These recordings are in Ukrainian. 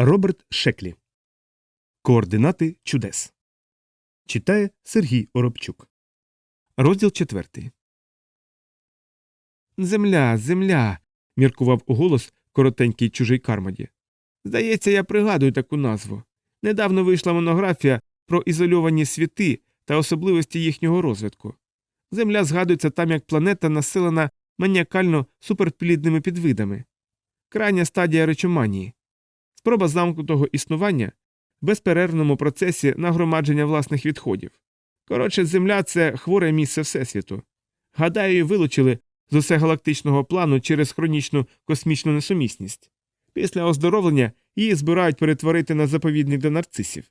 Роберт Шеклі. Координати чудес. Читає Сергій Оробчук. Розділ четвертий. Земля, земля. міркував у голос коротенький чужий Кармоді. Здається, я пригадую таку назву. Недавно вийшла монографія про ізольовані світи та особливості їхнього розвитку. Земля згадується там як планета, населена маніакально суперплідними підвидами. Крайня стадія речоманії. Спроба замкнутого існування в безперервному процесі нагромадження власних відходів. Коротше, Земля це хворе місце Всесвіту. Гадаю, її вилучили з усегалактичного плану через хронічну космічну несумісність. Після оздоровлення її збирають перетворити на заповідник для нарцисів.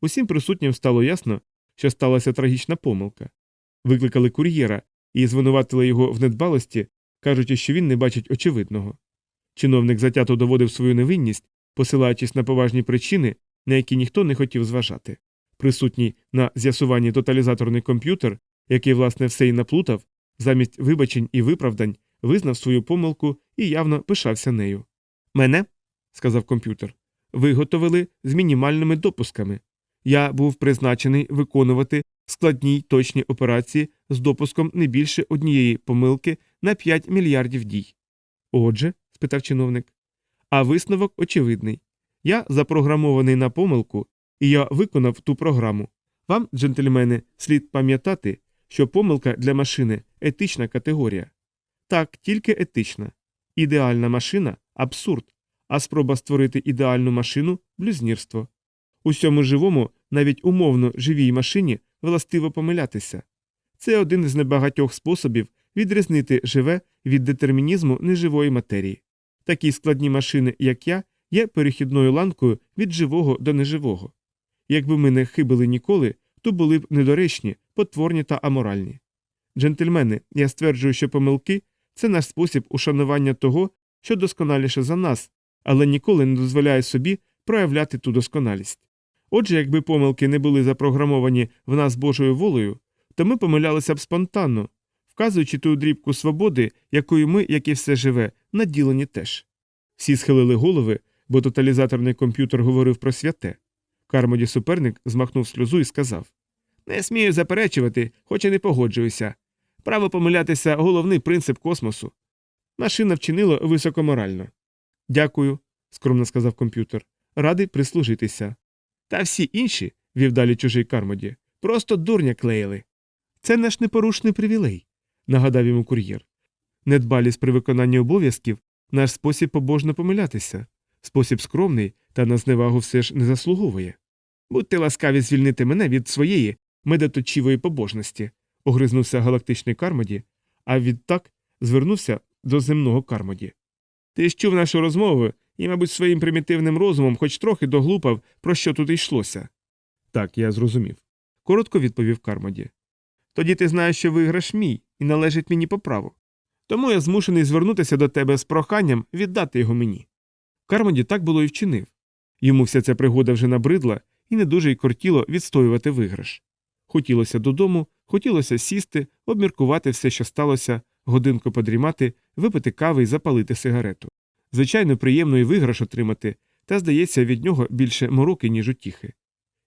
Усім присутнім стало ясно, що сталася трагічна помилка. Викликали кур'єра і звинуватили його в недбалості, кажучи, що він не бачить очевидного. Чиновник затято доводив свою невинність, посилаючись на поважні причини, на які ніхто не хотів зважати. Присутній на з'ясуванні тоталізаторний комп'ютер, який, власне, все й наплутав, замість вибачень і виправдань, визнав свою помилку і явно пишався нею. Мене, сказав комп'ютер, виготовили з мінімальними допусками. Я був призначений виконувати складні й точні операції з допуском не більше однієї помилки на 5 мільярдів дій. Отже, спитав чиновник, а висновок очевидний. Я запрограмований на помилку, і я виконав ту програму. Вам, джентльмени, слід пам'ятати, що помилка для машини етична категорія. Так, тільки етична. Ідеальна машина абсурд, а спроба створити ідеальну машину блюзнірство. Усьому живому, навіть умовно живій машині, властиво помилятися. Це один із небагатьох способів відрізнити живе від детермінізму неживої матерії. Такі складні машини, як я, є перехідною ланкою від живого до неживого. Якби ми не хибили ніколи, то були б недоречні, потворні та аморальні. Джентльмени, я стверджую, що помилки це наш спосіб ушанування того, що досконаліше за нас, але ніколи не дозволяє собі проявляти ту досконалість. Отже, якби помилки не були запрограмовані в нас Божою волею, то ми помилялися б спонтанно, вказуючи ту дрібку свободи, якою ми, як і все живе, наділені теж. Всі схилили голови, бо тоталізаторний комп'ютер говорив про святе. Кармоді суперник змахнув сльозу і сказав Не смію заперечувати, хоч і не погоджуюся. Право помилятися головний принцип космосу. Машина вчинила високоморально. Дякую, скромно сказав комп'ютер. Радий прислужитися. Та всі інші, вів далі чужий Кармоді, просто дурня клеїли. Це наш непорушний привілей, нагадав йому кур'єр. Недбалість при виконанні обов'язків наш спосіб побожно помилятися, спосіб скромний та на зневагу все ж не заслуговує. Будьте ласкаві звільнити мене від своєї медоточивої побожності, огризнувся галактичний Кармоді, а відтак звернувся до земного Кармоді. Ти чув нашу розмову і, мабуть, своїм примітивним розумом хоч трохи доглупав, про що тут йшлося. Так, я зрозумів. Коротко відповів Кармоді. Тоді ти знаєш, що виграш мій і належить мені по праву. Тому я змушений звернутися до тебе з проханням віддати його мені. Кармоді так було і вчинив. Йому вся ця пригода вже набридла і не дуже й кортіло відстоювати виграш. Хотілося додому, хотілося сісти, обміркувати все, що сталося, годинку подрімати, випити кави і запалити сигарету. Звичайно, приємно і виграш отримати, та, здається, від нього більше мороки, ніж утіхи.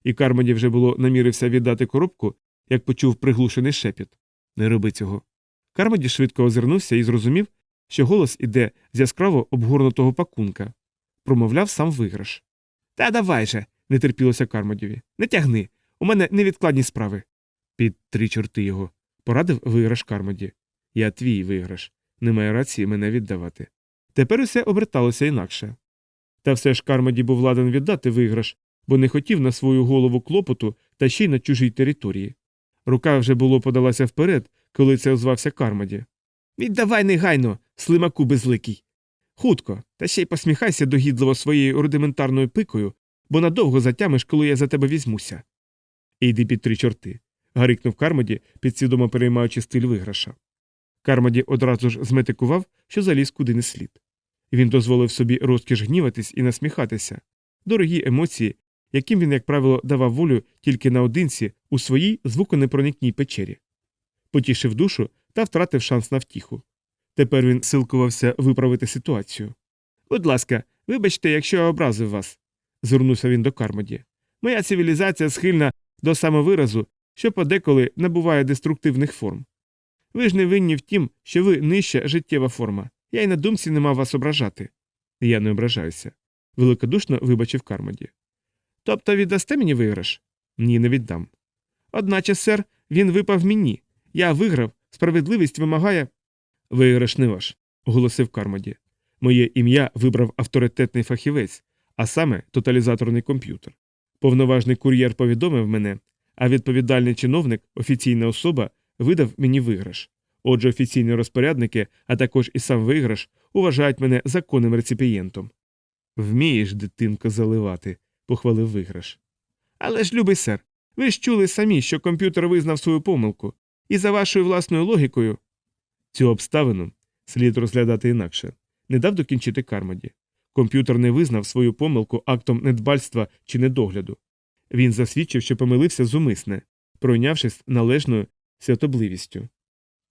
І Кармоді вже було намірився віддати коробку, як почув приглушений шепіт. Не роби цього. Кармоді швидко озирнувся і зрозумів, що голос іде з яскраво обгорнутого пакунка. Промовляв сам виграш. Та давай же, не терпілося Кармодіві. Не тягни. У мене невідкладні справи. Під три чорти його. Порадив виграш Кармоді. Я твій виграш. Немає рації мене віддавати. Тепер усе оберталося інакше. Та все ж Кармоді був ладен віддати виграш, бо не хотів на свою голову клопоту та ще й на чужій території. Рука вже було подалася вперед, коли це озвався Кармоді. Віддавай негайно, слимаку безликий. Хутко, та ще й посміхайся догідливо своєю рудиментарною пикою, бо надовго затямиш, коли я за тебе візьмуся. Іди під три чорти. гарикнув Кармоді, підсвідомо переймаючи стиль виграша. Кармоді одразу ж зметикував, що заліз куди не слід. Він дозволив собі розкіш гніватись і насміхатися, дорогі емоції, яким він, як правило, давав волю тільки наодинці у своїй звуконепроникній печері. Потішив душу та втратив шанс на втіху. Тепер він силкувався виправити ситуацію. Будь ласка, вибачте, якщо я образив вас. звернувся він до Кармоді. Моя цивілізація схильна до самовиразу, що подеколи набуває деструктивних форм. Ви ж не винні в тім, що ви нижча життєва форма. Я й на думці не мав вас ображати. Я не ображаюся. Великодушно вибачив Кармоді. Тобто віддасте мені виграш? Ні, не віддам. Одначе, сер, він випав мені. Я виграв, справедливість вимагає. Виграш не ваш, оголосив Кармоді. Моє ім'я вибрав авторитетний фахівець, а саме тоталізаторний комп'ютер. Повноважний кур'єр повідомив мене, а відповідальний чиновник, офіційна особа, видав мені виграш. Отже, офіційні розпорядники, а також і сам виграш, вважають мене законним реципієнтом. Вмієш, дитинко, заливати, похвалив виграш. Але ж, любий сер, ви ж чули самі, що комп'ютер визнав свою помилку, і за вашою власною логікою. Цю обставину слід розглядати інакше. Не дав докінчити Кармоді. Комп'ютер не визнав свою помилку актом недбальства чи недогляду. Він засвідчив, що помилився зумисне, пройнявшись належною святобливістю.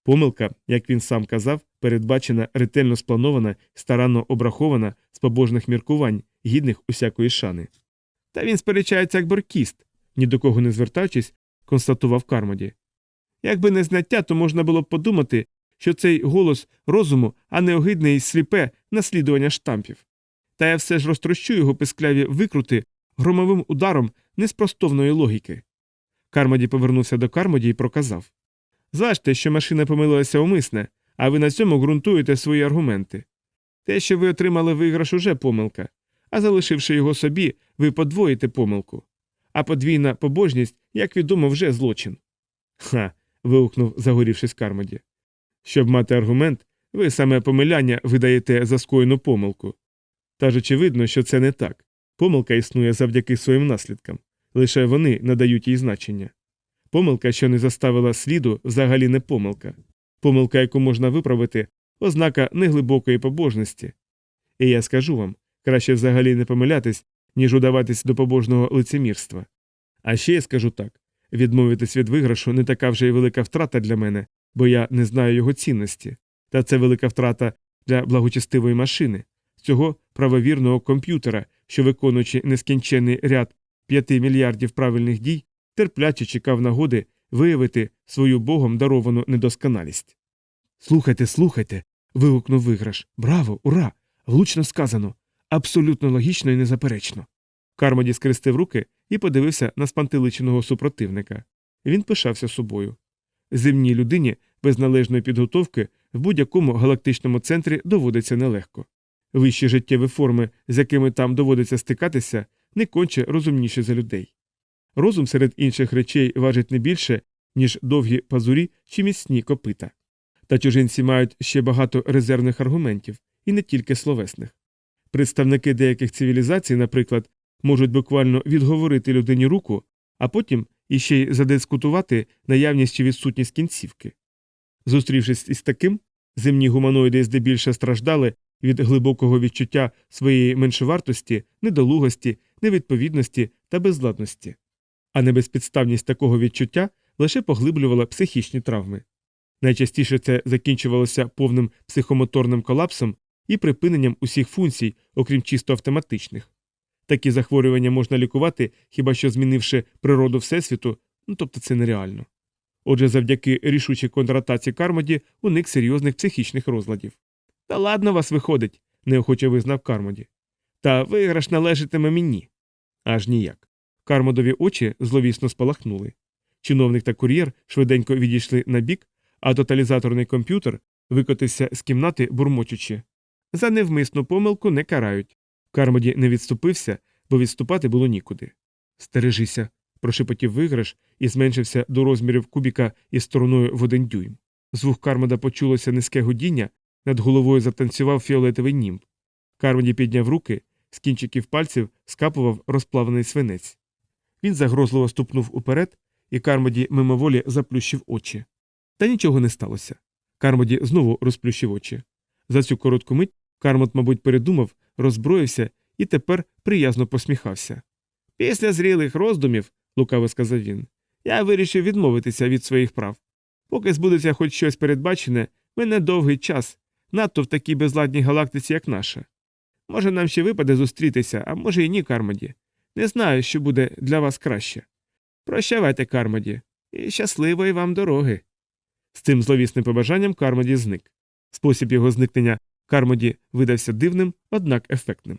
Помилка, як він сам казав, передбачена, ретельно спланована, старанно обрахована з побожних міркувань, гідних усякої шани. Та він сперечається як боркіст, ні до кого не звертаючись, констатував Кармоді. Якби не знаття, то можна було б подумати, що цей голос розуму, а не огидне і сліпе наслідування штампів. Та я все ж розтрощу його пискляві викрути громовим ударом неспростовної логіки. Кармоді повернувся до Кармоді і проказав Зважте, що машина помилилася умисне, а ви на цьому ґрунтуєте свої аргументи. Те, що ви отримали виграш, уже помилка, а залишивши його собі, ви подвоїте помилку. А подвійна побожність, як відомо, вже злочин. Ха. вигукнув, загорівшись Кармоді. Щоб мати аргумент, ви саме помиляння видаєте за скоєну помилку. Та ж очевидно, що це не так. Помилка існує завдяки своїм наслідкам, лише вони надають їй значення. Помилка, що не заставила сліду, взагалі не помилка. Помилка, яку можна виправити, ознака неглибокої побожності. І я скажу вам краще взагалі не помилятись, ніж удаватись до побожного лицемірства. А ще я скажу так відмовитись від виграшу не така вже й велика втрата для мене, бо я не знаю його цінності. Та це велика втрата для благочестивої машини, цього правовірного комп'ютера, що, виконуючи нескінченний ряд п'яти мільярдів правильних дій, терпляче чекав нагоди виявити свою богом даровану недосконалість. Слухайте, слухайте. вигукнув виграш. Браво, ура! Влучно сказано. Абсолютно логічно і незаперечно. Кармоді скрестив руки і подивився на спантеличеного супротивника. Він пишався собою. Земній людині без належної підготовки в будь-якому галактичному центрі доводиться нелегко. Вищі життєві форми, з якими там доводиться стикатися, не конче розумніші за людей. Розум серед інших речей важить не більше, ніж довгі пазурі чи міцні копита. Та чужинці мають ще багато резервних аргументів, і не тільки словесних. Представники деяких цивілізацій, наприклад, можуть буквально відговорити людині руку, а потім іще й задискутувати наявність чи відсутність кінцівки. Зустрівшись із таким, земні гуманоїди здебільше страждали від глибокого відчуття своєї меншовартості, недолугості, невідповідності та безладності. А небезпідставність такого відчуття лише поглиблювала психічні травми. Найчастіше це закінчувалося повним психомоторним колапсом і припиненням усіх функцій, окрім чисто автоматичних. Такі захворювання можна лікувати, хіба що змінивши природу Всесвіту, ну тобто це нереально. Отже, завдяки рішучій контратаці Кармоді уник серйозних психічних розладів. Та ладно вас виходить, неохоче визнав Кармоді. Та виграш належатиме мені. Аж ніяк. Кармодові очі зловісно спалахнули. Чиновник та кур'єр швиденько відійшли на бік, а тоталізаторний комп'ютер викотився з кімнати, бурмочучи. За невмисну помилку не карають. Кармоді не відступився, бо відступати було нікуди. Стережися, прошепотів виграш і зменшився до розмірів кубіка із стороною в один дюйм. З вух Кармода почулося низьке годіння, над головою затанцював фіолетовий німб. Кармоді підняв руки, з кінчиків пальців скапував розплавлений свинець. Він загрозливо ступнув уперед, і Кармоді мимоволі заплющив очі. Та нічого не сталося. Кармоді знову розплющив очі. За цю коротку мить Кармот, мабуть, передумав, роззброївся і тепер приязно посміхався. Після зрілих роздумів, лукаво сказав він, я вирішив відмовитися від своїх прав. Поки збудеться хоч щось передбачене, мене довгий час, надто в такій безладній галактиці, як наша. Може, нам ще випаде зустрітися, а може і ні, Кармоді. Не знаю, що буде для вас краще. Прощавайте, Кармоді, і щасливої вам дороги. З цим зловісним побажанням Кармоді зник. Спосіб його зникнення Кармоді видався дивним, однак ефектним.